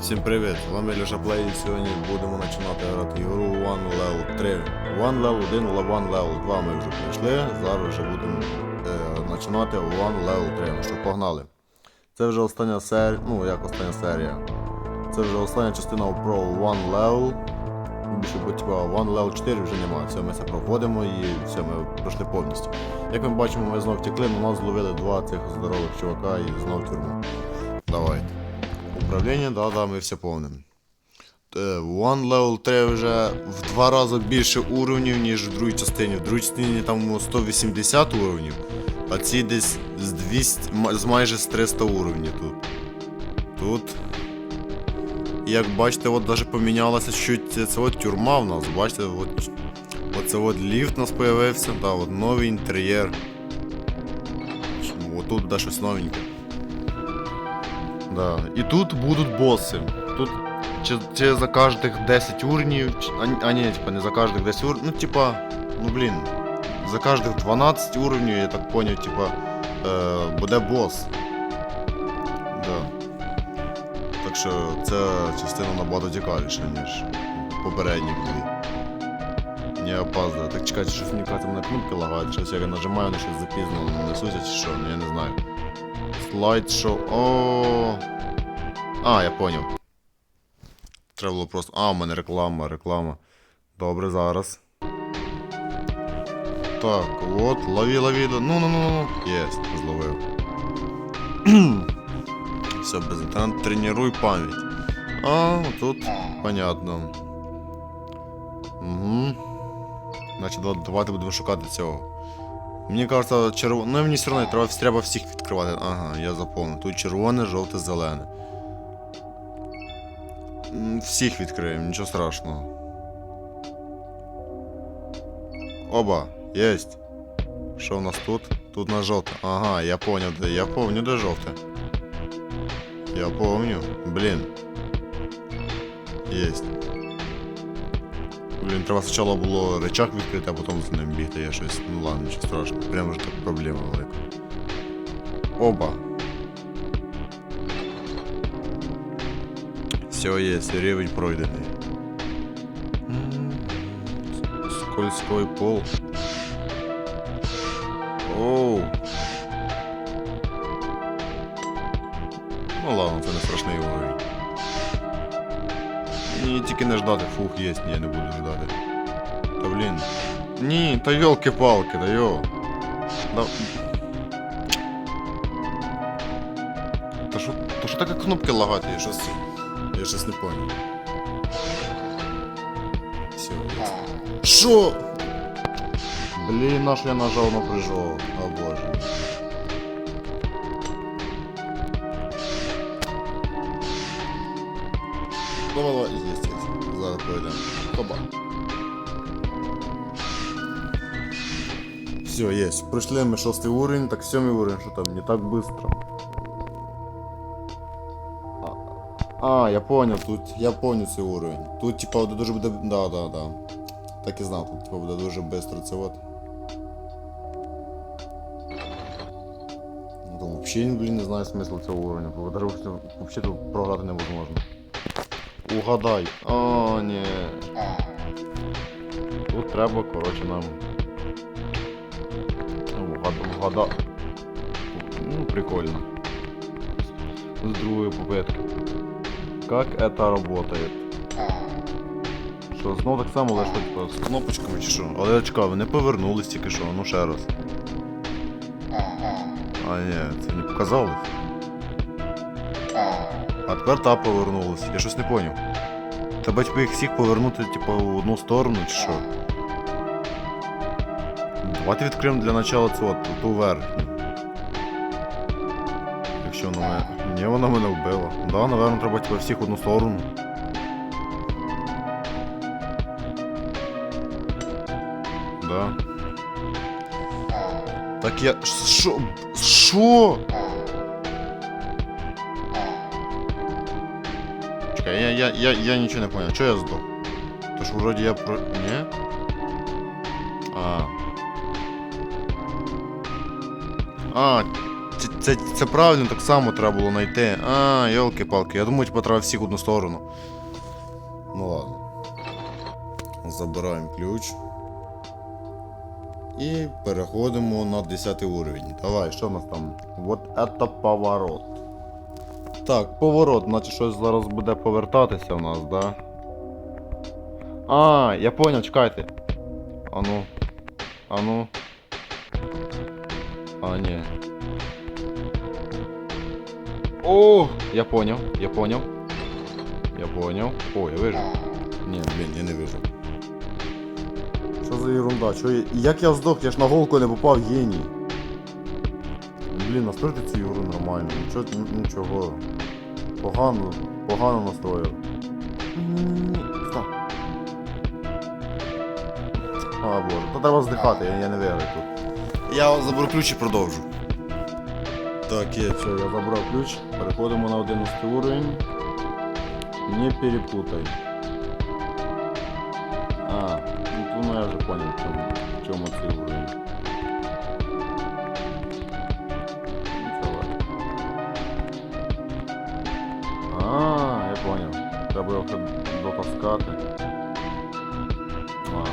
Всім привіт! З вами Леша Плей і сьогодні будемо починати грати ігру One Level 3. One Level 1, One Level 2 ми вже пройшли, зараз вже будемо е, починати One Level 3. Ну що, погнали. Це вже остання серія, ну як остання серія. Це вже остання частина про One Level. Більше типа One Level 4 вже немає. Все, ми це проходимо і все, ми пройшли повністю. Як ми бачимо, ми знов втекли, але нас зловили два цих здорових чувака і знов тюрму. Давайте. Управління, да, да, ми все повним. Е, One Level 3 вже в два рази більше уровнів, ніж в другій частині. В другій частині там 180 уровнів, а ці десь з 200, з майже з 300 уровнів тут. Тут. Як бачите, от навіть помінялося чуть це, от тюрма в нас. Бачите, от, оце от ліфт у нас появився, да, от новий інтер'єр. От тут да, щось новеньке. Да. І тут будуть боси. Тут чи, чи за кожних 10 уровнів, чи- а, а ні, типа не за кожних 10 уровнів, ну типа, ну блін, за кожних 12 уровнів, я так поняв, типа, е, буде бос. Да. Так що ця частина набагато цікавіша, ніж попередні були. Не опаздую. Так чекайте, щось мені кажеться, мене кнопки лагають, щось я нажимаю, на щось запізнено, несуся чи що, ну я не знаю. Слайд-шоу. О. А, я поняв. Треба було просто. А, у мене реклама, реклама. Добре, зараз. Так, от, лови, лови. Ну, ну, ну, ну. Єсть, зловив. Все, без інтернету тренуй пам'ять. А, тут понятно. Угу. Значить, давайте будемо шукати цього. Мені кажется, червоне. Ну мені все одно треба, треба всіх відкривати. Ага, я заповнив. Тут червоне, жовте, зелене. Всіх відкриємо, нічого страшного. Оба, єсть. Що у нас тут? Тут на жовте. Ага, я понял, де. Я помню, де жовте. Я помню. Блін. Єсть. Блін, треба спочатку було речах відкрити, а потім з ним бігти. Я щось. Ну ладно, нічого страшного. Прямо ж так проблема велика. Оба. Все є, рівень пройдений. М, Скользкий пол. тільки не ждати, фух, єсть, ні, я не буду ждати. Та блін. Ні, та йолки-палки, да йо. Да... Та що, та що таке кнопки лагати, я щось. Я щось не понял. Все. Що? Блін, наш я нажав на прыжок, о боже. Давай, давай, есть, есть. Зараз Пройдемо. Хоба. Все, есть. Пройшли ми шостий уровень, так сьомий уровень, що там не так быстро. А, я понял, тут я понял цей уровень. Тут типа дуже буде. Да, да, да. Так і знав, тут типа буде дуже быстро це от. Вообще, блін, не знаю смисл цього уровня. бо вообще тут програти невозможно. Угадай. О, ні. Тут треба, коротше, нам. Ну, вгад- Ну, прикольно. С другой попытки. Как это работает? Що, знов так само лише типу, з кнопочками чи що? Але чекай, вони повернулись тільки що, ну ще раз. А ні, це не показалось. А тепер та повернулась. Я щось не поняв. Треба типу їх всіх повернути типу, в одну сторону чи що? Давайте відкриємо для начала цю от, ту верхню. Якщо вона мене. Ні, вона мене вбила. Да, напевно, треба типу, всіх в одну сторону. Да. Так я. Що? Що? Чекай, я, я, я, я нічого не понял. Чого я здох? Тож вроді я про. Ні? А. А. це, це, це правильно так само треба було знайти. А, йолки-палки, я думаю, типа треба всіх одну сторону. Ну ладно. Забираємо ключ. І переходимо на 10 уровень. Давай, що в нас там? Вот это поворот. Так, поворот, значить щось зараз буде повертатися в нас, да? А, я понял, чекайте. Ану. Ану. А, ні. О, я понял, я понял. Я понял. О, я вижу. Ні, блін, я не вижу. Що за ерунда? Чо я... Як я здох, я ж на голку не попав геній. Блін, настройте цю ігру нормально. Нічого, нічого. Погано, погано настроїв. А, боже, то треба здихати, я, я не вірю тут. Я заберу ключ і продовжу. Так, є, все, я забрав ключ. Переходимо на 11 уровень. Не перепутай. Треба його дотаскати. А.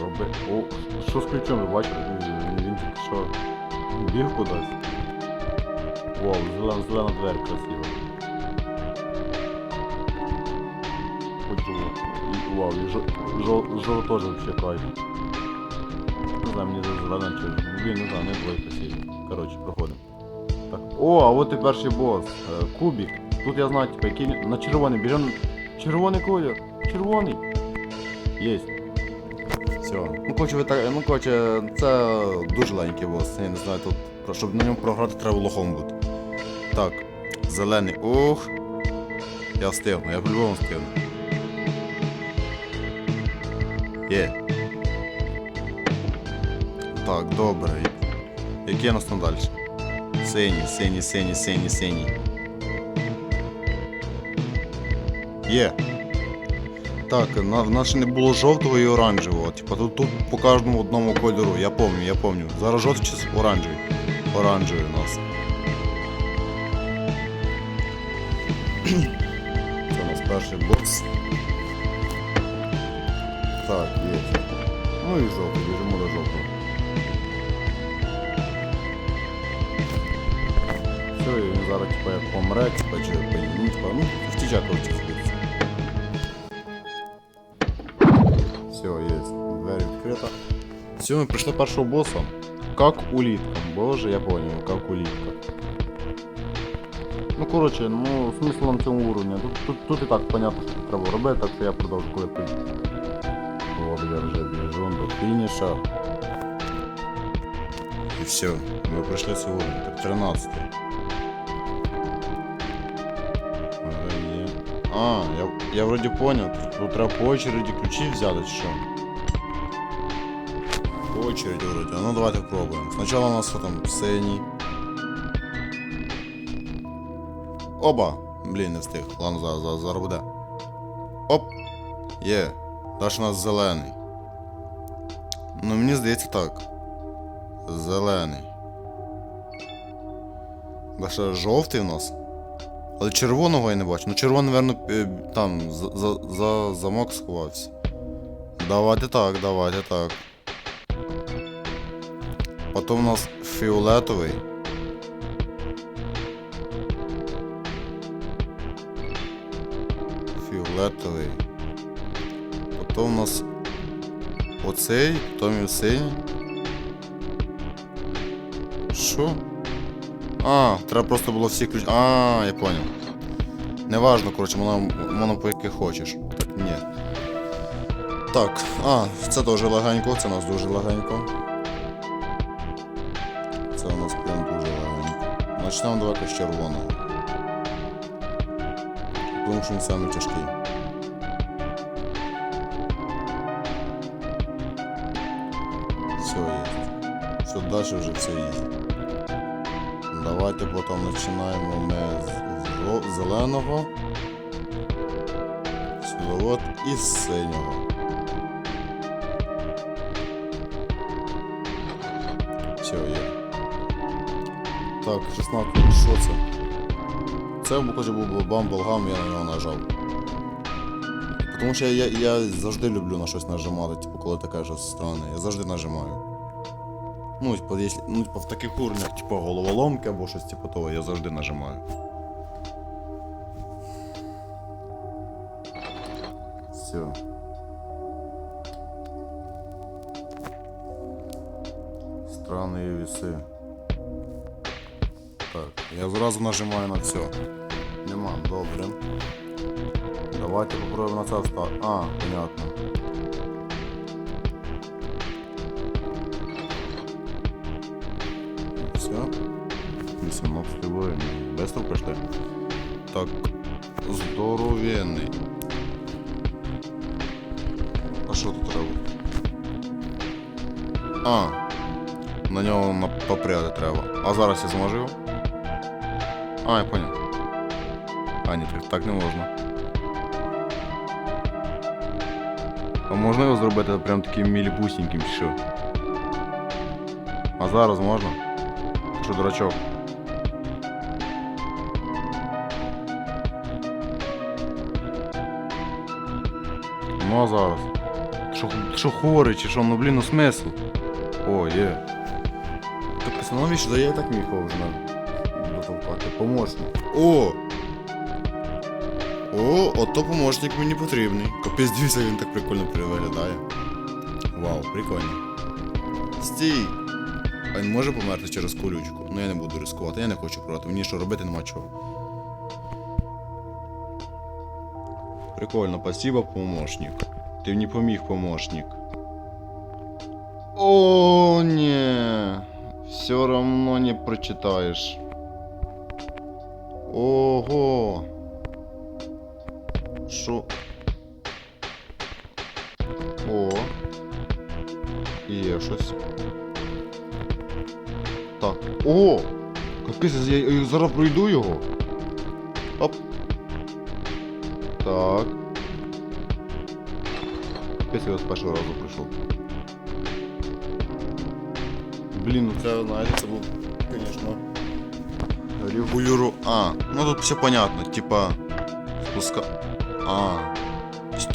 Роби. О, що з ключом, ви бачите? Він він тільки що біг кудись. Вау, зелена, зелена дверь красива. І, вау, і жо, теж вообще кайф. Не знаю, мені зелена чи. Блін, не знаю, не двоє красиві. Коротше, проходимо. Так. О, а от і перший бос. Е, Кубік. Тут я знаю, типа, який. На червоний. Біжем. Червоний колір. Червоний. Єсть. Все. Ну, коротше, ви так. Ну, коротше, це дуже ленький бос. Я не знаю, тут. Щоб на ньому програти, треба лохом бути. Так. Зелений. Ух. Я встигну, я по-любому встигну. Є. Так, добре. Який у нас там далі? Синій, синій, синій, синій, синій. Є. Так, в нас ще не було жовтого і оранжевого. Типа тут, тут по кожному одному кольору. Я пам'ятаю, я пам'ятаю. Зараз жовтий чи оранжевий. Оранжевий у нас. Це у нас перший бокс. Так, є. Ну і жовтий, біжимо до жовтого. Все, і він зараз типа як помре, типа чи. Ну, типа, ну, втіча, Все, ми прийшли першого боса. Как улитка. Боже, я понял, как улитка. Ну коротше, ну смисл на цьому уровні. Тут, тут, тут і так понятно, що треба робити, так що я продовжу коли прийду. От я вже біжу до фініша. І все, ми пройшли. Так, 13. Вже є. А, я, я вроді понял. Тут, тут треба по очереді ключі взяти, чи що? Вроді. А Ну давайте пробуємо. Спочатку у нас що там синій. Оба! Блін, не встиг. Ладно, зараз, зараз, зараз буде. Оп! Є. Далі у нас зелений. Ну мені здається так. Зелений. Далі жовтий у нас. Але червоного я не бачу. Ну червоний, напевно, там за, за, за замок сховався. Давайте так, давайте так. Потім у нас фіолетовий. Фіолетовий. Потім у нас оцей, потім і синій. Що? А, треба просто було всі ключ. А, я понял. Неважно, коротше, воно, по яких хочеш. Так, ні. Так, а, це теж легенько, це у нас дуже легенько. Почнемо давайте з червоного. Тому що він самий тяжкий. Все є. Все, далі вже все є. Давайте потім починаємо ми з зеленого. Сюди і з синього. Так, 16. Що це? Це каже, був бамблгам, я на нього нажав. Тому що я, я, завжди люблю на щось нажимати, типу, коли таке щось странне. Я завжди нажимаю. Ну, типу, якщо, ну, типу, в таких уровнях, типу, головоломки або щось типу того, я завжди нажимаю. Все. Странные весы. Так, я зразу нажимаю на все. Нема, добре. Давайте попробуем на це встати. А, понятно. Все. 18 уровень. Быстро пройшли. Так, здоровенний. А що тут треба? А, на нього попряти треба. А зараз я зможу його? А, я понял. А, ні, так, так не можна. А можна його зробити прям таким міліпусіньким, чи що? А зараз можна? Що, дурачок? Ну а зараз. Що, що хворий, чи що? Ну блін, ну смисл. О, є. Так пацан, навіщо? Да я і так міг дотовкати. Помощник. О! О, ото помощник мені потрібний. Капець, дивіться, він так прикольно виглядає. Вау, прикольно. Стій! А він може померти через колючку? Ну я не буду ризикувати, я не хочу проти. Мені що робити нема чого. Прикольно, спасибо, помощник. Ти мені поміг, помощник. О, не. Все равно не прочитаешь. Ого. Шо? О. Є щось. Так. О! Капець, я, я зараз пройду його. Оп. Так. Капець, я його з першого разу пройшов. Блін, ну це, знаєте, це був, звісно. Регулюру. А, ну тут все понятно, типа. Спуска. А.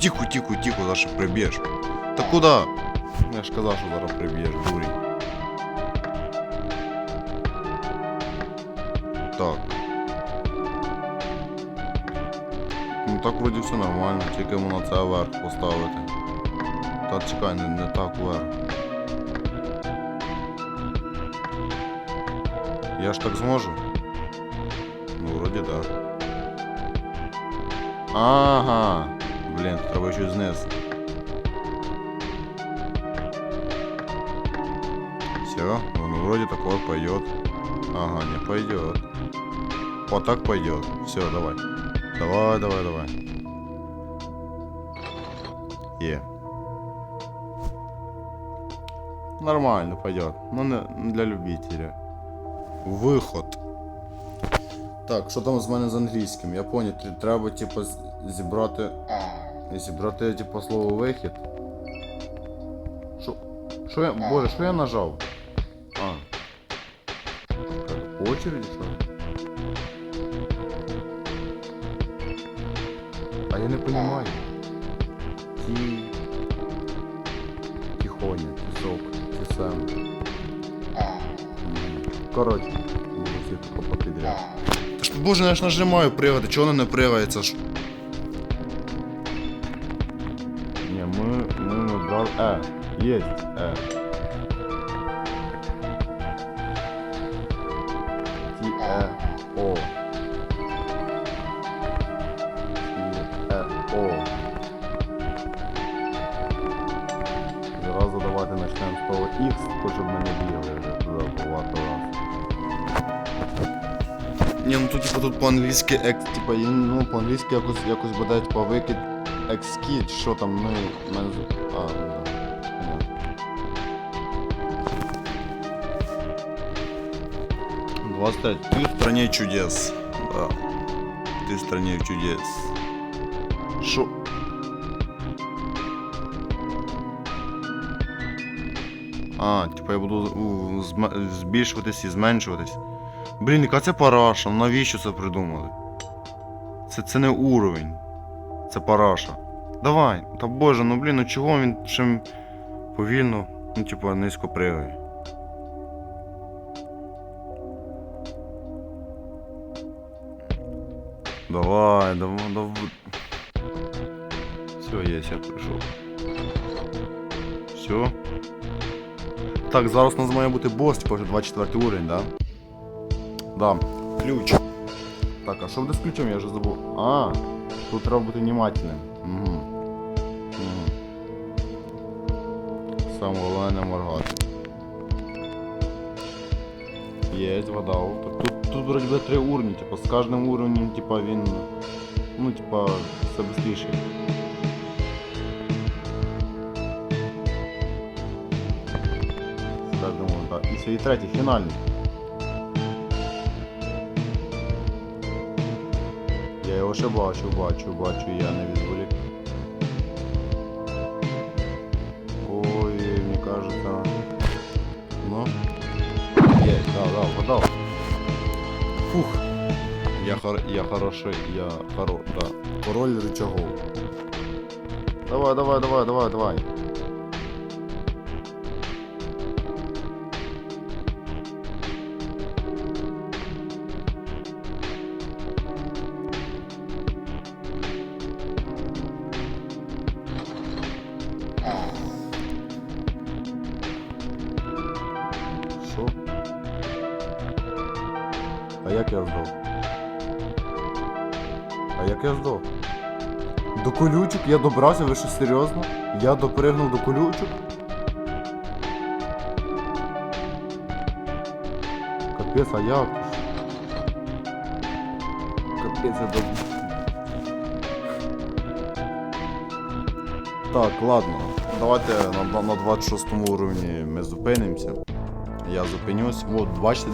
Тихо, тихо, тихо, зараз ще приб'єш. Та куди? Я ж казав, що зараз приб'єш, дурень. Так. Ну так вроді все нормально, тільки йому на це вверх поставити. Та чекай, не, не так вверх. Я ж так зможу? Ну, вроді да. Ага. Блін, треба щось знес. Все, ну вроде так вот пойдет. Ага, не пойдет. Вот так пойдет. Все, давай. Давай, давай, давай. Е. Нормально пойдет. Ну для любителя. Виход. Так, що там з мене з англійським? Я поняв, тр- треба, типу, зібрати. Зібрати, типу, слово вихід. Що? Що я. Боже, що я нажав? А. По очереді, що? А я не понимаю. Ті... Тихоня, тісок, тісем. Буду всі подряд. Боже, я ж нажимаю пригати, чого воно не пригається? ж? Ні, ми, ми, ми брали... Е, єсть, е. Ті, е, о. Ті, е, о. Зразу давайте почнемо з того X, хоч щоб ми не бігали Ні, ну тут типа тут по-англійськи екс, типа, я, ну по-англійськи якось якось буде типа викид екскіт, що там, ну, в мене А, ну да. Понятно. 23. Ты в стране чудес. Да. Ты в стране чудес. Шо? А, типа я буду у, збільшуватись і зменшуватись. Блін, яка це параша? Навіщо це придумали? Це, це не уровень. Це параша. Давай, та боже, ну блін, ну чого він чим повільно, ну типа низько пригає. Давай, давай, давай. Все, є, я прийшов. Все. Так, зараз у нас має бути бос, типу вже 24 уровень, да? Да. Ключ. Так, а що буде з ключом? Я вже забув. А, тут треба бути внимательним. Угу. Угу. Саме головне не моргати. Єсть, вгадав. Так тут, тут вроді би три уровні, типу, з кожним уровнем, типа, він. Ну, типа, все быстріше. З кожним уровнем, так. І це і третій, фінальний. Його бачу, бачу, бачу, я не відволік. Ой, мені кажется. Ну. Є, да, да, вгадав. Фух. Я хор... я хороший, я хоро... да. Король рычагов. Давай, давай, давай, давай, давай. А як я здох? До колючок я добрався, ви що серйозно? Я допригнув до колючок? Капець, а як? Капець, я до... Так, ладно. Давайте на, на 26 уровні ми зупинимося. Я зупинюсь. От, бачите,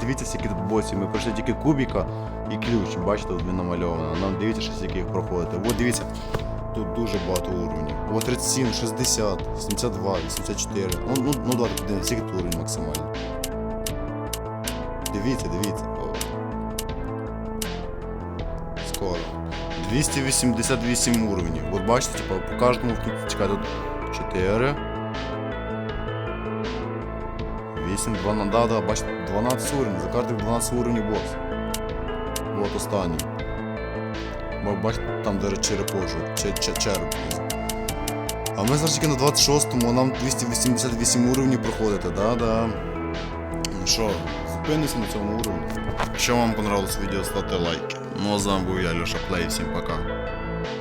дивіться, скільки тут босів. Ми пройшли тільки кубіка і ключ. Бачите, тут він намальовано. Нам дивіться, що скільки їх проходити. От дивіться, тут дуже багато уровнів. От 37, 60, 72, 84. Ну, ну, ну давайте подивимося, скільки тут уровень максимальний. Дивіться, дивіться. Скоро. 288 уровнів. От бачите, типа, по кожному чекайте, тут 4. 8, 12, да, да, бачите, 12 уровнів, за кожних 12 уровнів бос. Вот останній. Бо бачите, там де черепошу, че, че, череп. А ми зараз тільки на 26-му, а нам 288 уровнів проходити, да, да. Ну що, зупинися на цьому уровні. Якщо вам понравилось відео, ставте лайки. Ну а з вами був я, Леша Плей, всім пока.